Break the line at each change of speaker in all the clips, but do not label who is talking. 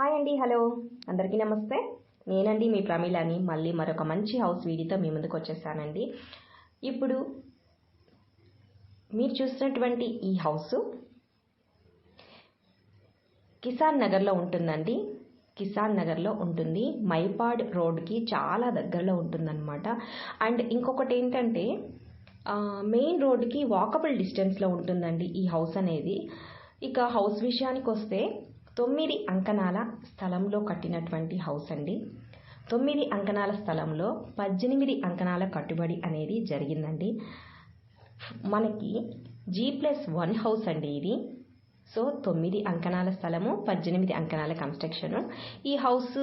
Hi అండి hello. అందరికీ నమస్తే. నేనండి మీ ప్రమీలని. మళ్ళీ మరొక మంచి హౌస్ వీడియోతో మీ ముందుకు వచ్చేసానండి. ఇప్పుడు మీరు చూసినటువంటి ఈ హౌస్ కిసాన్ నగర్లో ఉంటుందండి. కిసాన్ నగర్లో ఉంటుంది. మైపాడ్ రోడ్కి చాలా దగ్గరలో ఉంటుందన్నమాట. అండ్ ఇంకొకటి ఏంటంటే మెయిన్ రోడ్కి వాకబుల్ డిస్టెన్స్లో ఉంటుందండి ఈ హౌస్ అనేది. ఇక హౌస్ విషయానికి వస్తే తొమ్మిది అంకణాల స్థలంలో కట్టినటువంటి హౌస్ అండి. తొమ్మిది అంకణాల స్థలంలో పద్దెనిమిది అంకణాల కట్టుబడి అనేది జరిగిందండి. మనకి జీ ప్లస్ వన్ హౌస్ అండి ఇది. సో తొమ్మిది అంకణాల స్థలము పద్దెనిమిది అంకణాల కన్స్ట్రక్షను ఈ హౌస్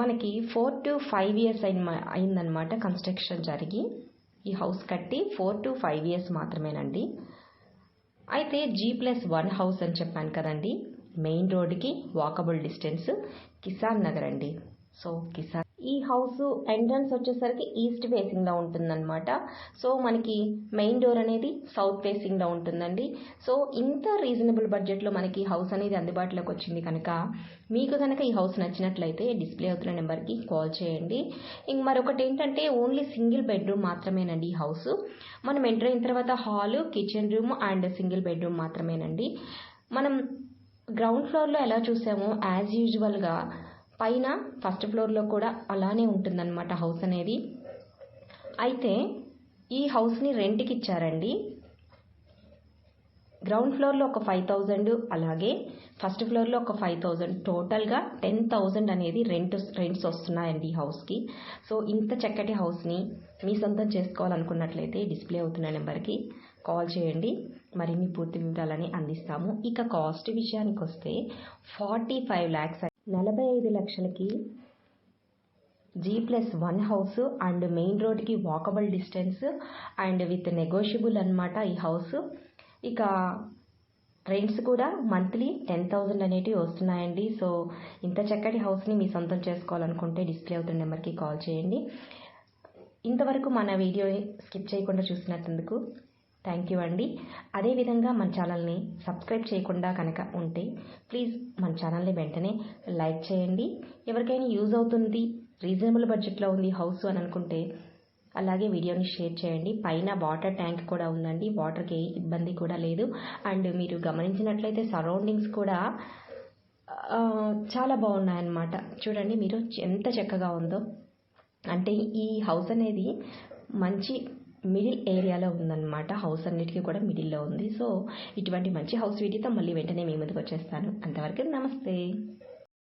మనకి ఫోర్ టు ఫైవ్ ఇయర్స్ అయిన అయిందనమాట కన్స్ట్రక్షన్ జరిగి ఈ హౌస్ కట్టి ఫోర్ టు ఫైవ్ ఇయర్స్ మాత్రమేనండి. అయితే జీ ప్లస్ వన్ హౌస్ అని చెప్పాను కదండి. మెయిన్ రోడ్కి వాకబుల్ డిస్టెన్స్ కిసాన్ నగర్ అండి. సో కిసాన్ ఈ హౌస్ ఎంట్రన్స్ వచ్చేసరికి ఈస్ట్ ఫేసింగ్లో ఉంటుందన్నమాట. సో మనకి మెయిన్ డోర్ అనేది సౌత్ ఫేసింగ్లో ఉంటుందండి. సో ఇంత రీజనబుల్ బడ్జెట్లో మనకి హౌస్ అనేది అందుబాటులోకి వచ్చింది కనుక మీకు కనుక ఈ హౌస్ నచ్చినట్లయితే డిస్ప్లే అవుతున్న నెంబర్కి కాల్ చేయండి. ఇంక మరొకటి ఏంటంటే ఓన్లీ సింగిల్ బెడ్రూమ్ మాత్రమేనండి ఈ హౌస్. మనం ఎంటర్ అయిన తర్వాత hall kitchen room and single bedroom మాత్రమేనండి. మనం గ్రౌండ్ ఫ్లోర్లో ఎలా చూసామో యాజ్ యూజువల్గా పైన ఫస్ట్ ఫ్లోర్లో కూడా అలానే ఉంటుందన్నమాట హౌస్ అనేది. అయితే ఈ హౌస్ని రెంట్కి ఇచ్చారండి. గ్రౌండ్ ఫ్లోర్లో ఒక ఫైవ్ థౌజండ్ అలాగే ఫస్ట్ ఫ్లోర్లో ఒక ఫైవ్ థౌజండ్. టోటల్గా టెన్ థౌజండ్ అనేది రెంట్ రెంట్స్ వస్తున్నాయండి ఈ హౌస్కి సో ఇంత చక్కటి హౌస్ని మీ సొంతం చేసుకోవాలనుకున్నట్లయితే డిస్ప్లే అవుతున్న నెంబర్కి కాల్ చేయండి. మరిన్ని పూర్తి వివరాలని అందిస్తాము. ఇక కాస్ట్ విషయానికి వస్తే ఫార్టీ ఫైవ్ ల్యాక్స్ నలభై ఐదు లక్షలకి G plus one house and main రోడ్కి walkable distance and with negotiable అనమాట ఈ హౌస్ ఇక రెంట్స్ కూడా మంత్లీ టెన్ థౌజండ్ అనేటివి వస్తున్నాయండి. సో ఇంత చక్కటి హౌస్ని మీ సొంతం చేసుకోవాలనుకుంటే డిస్ప్లే అవుతున్న నెంబర్కి కాల్ చేయండి. ఇంతవరకు మన వీడియో స్కిప్ చేయకుండా చూసినందుకు థ్యాంక్ యూ అండి అదేవిధంగా మన ఛానల్ని సబ్స్క్రైబ్ చేయకుండా కనుక ఉంటే ప్లీజ్ మన ఛానల్ని వెంటనే లైక్ చేయండి. ఎవరికైనా యూజ్ అవుతుంది రీజనబుల్ బడ్జెట్లో ఉంది హౌస్ అని అనుకుంటే అలాగే వీడియోని షేర్ చేయండి. పైన వాటర్ ట్యాంక్ కూడా ఉందండి. వాటర్కి ఏ ఇబ్బంది కూడా లేదు. అండ్ మీరు గమనించినట్లయితే సరౌండింగ్స్ కూడా చాలా బాగున్నాయన్నమాట. చూడండి మీరు ఎంత చక్కగా ఉందో. అంటే ఈ హౌస్ అనేది మంచి మిడిల్ ఏరియాలో ఉందన్నమాట. హౌస్ అన్నిటికీ కూడా మిడిల్లో ఉంది. సో ఇటువంటి మంచి హౌస్ వీడియోతో మళ్ళీ వెంటనే మీ ముందుకు వచ్చేస్తాను. అంతవరకు నమస్తే.